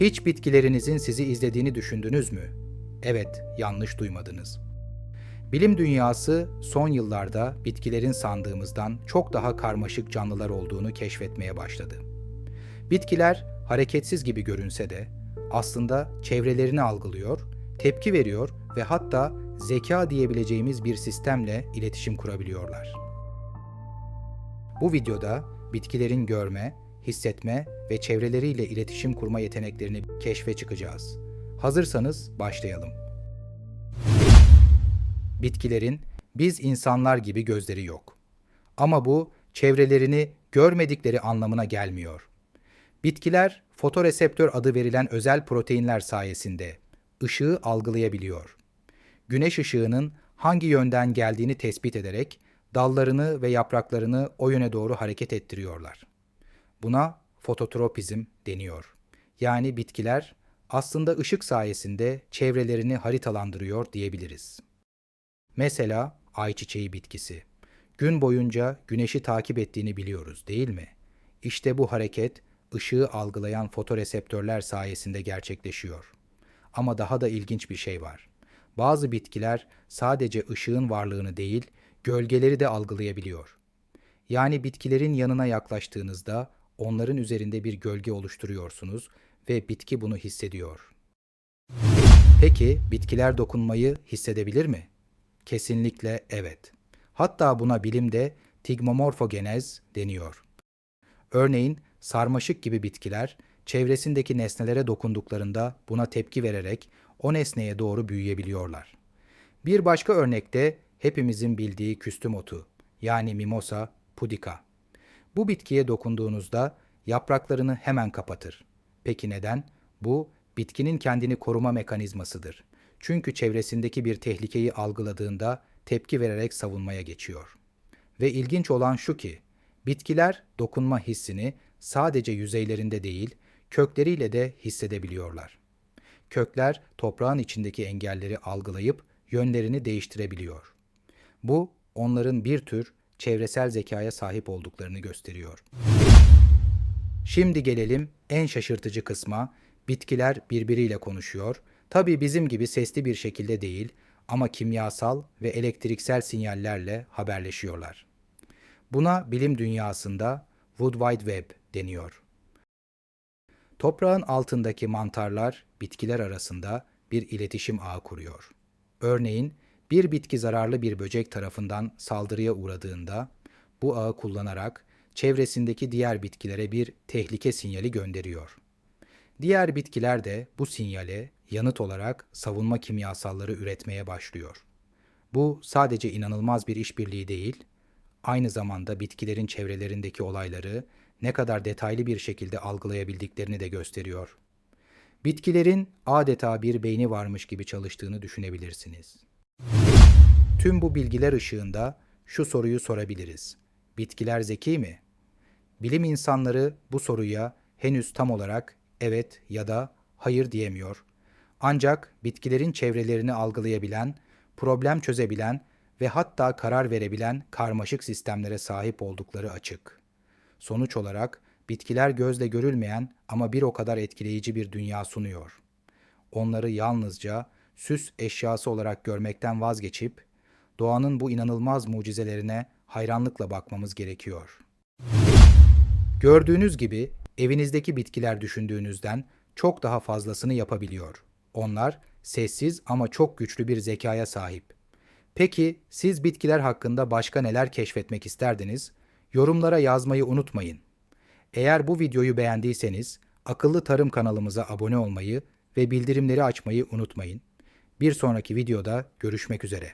Hiç bitkilerinizin sizi izlediğini düşündünüz mü? Evet, yanlış duymadınız. Bilim dünyası son yıllarda bitkilerin sandığımızdan çok daha karmaşık canlılar olduğunu keşfetmeye başladı. Bitkiler hareketsiz gibi görünse de aslında çevrelerini algılıyor, tepki veriyor ve hatta zeka diyebileceğimiz bir sistemle iletişim kurabiliyorlar. Bu videoda bitkilerin görme, hissetme ve çevreleriyle iletişim kurma yeteneklerini keşfe çıkacağız. Hazırsanız başlayalım. Bitkilerin biz insanlar gibi gözleri yok. Ama bu çevrelerini görmedikleri anlamına gelmiyor. Bitkiler fotoreseptör adı verilen özel proteinler sayesinde ışığı algılayabiliyor. Güneş ışığının hangi yönden geldiğini tespit ederek dallarını ve yapraklarını o yöne doğru hareket ettiriyorlar. Buna fototropizm deniyor. Yani bitkiler aslında ışık sayesinde çevrelerini haritalandırıyor diyebiliriz. Mesela ayçiçeği bitkisi. Gün boyunca güneşi takip ettiğini biliyoruz, değil mi? İşte bu hareket ışığı algılayan fotoreseptörler sayesinde gerçekleşiyor. Ama daha da ilginç bir şey var. Bazı bitkiler sadece ışığın varlığını değil, gölgeleri de algılayabiliyor. Yani bitkilerin yanına yaklaştığınızda onların üzerinde bir gölge oluşturuyorsunuz ve bitki bunu hissediyor. Peki bitkiler dokunmayı hissedebilir mi? Kesinlikle evet. Hatta buna bilimde tigmomorfogenez deniyor. Örneğin sarmaşık gibi bitkiler çevresindeki nesnelere dokunduklarında buna tepki vererek o nesneye doğru büyüyebiliyorlar. Bir başka örnekte hepimizin bildiği küstüm otu yani Mimosa pudica. Bu bitkiye dokunduğunuzda yapraklarını hemen kapatır. Peki neden? Bu bitkinin kendini koruma mekanizmasıdır. Çünkü çevresindeki bir tehlikeyi algıladığında tepki vererek savunmaya geçiyor. Ve ilginç olan şu ki, bitkiler dokunma hissini sadece yüzeylerinde değil, kökleriyle de hissedebiliyorlar. Kökler toprağın içindeki engelleri algılayıp yönlerini değiştirebiliyor. Bu onların bir tür çevresel zekaya sahip olduklarını gösteriyor. Şimdi gelelim en şaşırtıcı kısma. Bitkiler birbiriyle konuşuyor. Tabii bizim gibi sesli bir şekilde değil ama kimyasal ve elektriksel sinyallerle haberleşiyorlar. Buna bilim dünyasında Wood Wide Web deniyor. Toprağın altındaki mantarlar bitkiler arasında bir iletişim ağı kuruyor. Örneğin bir bitki zararlı bir böcek tarafından saldırıya uğradığında bu ağı kullanarak çevresindeki diğer bitkilere bir tehlike sinyali gönderiyor. Diğer bitkiler de bu sinyale yanıt olarak savunma kimyasalları üretmeye başlıyor. Bu sadece inanılmaz bir işbirliği değil, aynı zamanda bitkilerin çevrelerindeki olayları ne kadar detaylı bir şekilde algılayabildiklerini de gösteriyor. Bitkilerin adeta bir beyni varmış gibi çalıştığını düşünebilirsiniz. Tüm bu bilgiler ışığında şu soruyu sorabiliriz. Bitkiler zeki mi? Bilim insanları bu soruya henüz tam olarak evet ya da hayır diyemiyor. Ancak bitkilerin çevrelerini algılayabilen, problem çözebilen ve hatta karar verebilen karmaşık sistemlere sahip oldukları açık. Sonuç olarak bitkiler gözle görülmeyen ama bir o kadar etkileyici bir dünya sunuyor. Onları yalnızca süs eşyası olarak görmekten vazgeçip doğanın bu inanılmaz mucizelerine hayranlıkla bakmamız gerekiyor. Gördüğünüz gibi evinizdeki bitkiler düşündüğünüzden çok daha fazlasını yapabiliyor. Onlar sessiz ama çok güçlü bir zekaya sahip. Peki siz bitkiler hakkında başka neler keşfetmek isterdiniz? Yorumlara yazmayı unutmayın. Eğer bu videoyu beğendiyseniz Akıllı Tarım kanalımıza abone olmayı ve bildirimleri açmayı unutmayın. Bir sonraki videoda görüşmek üzere.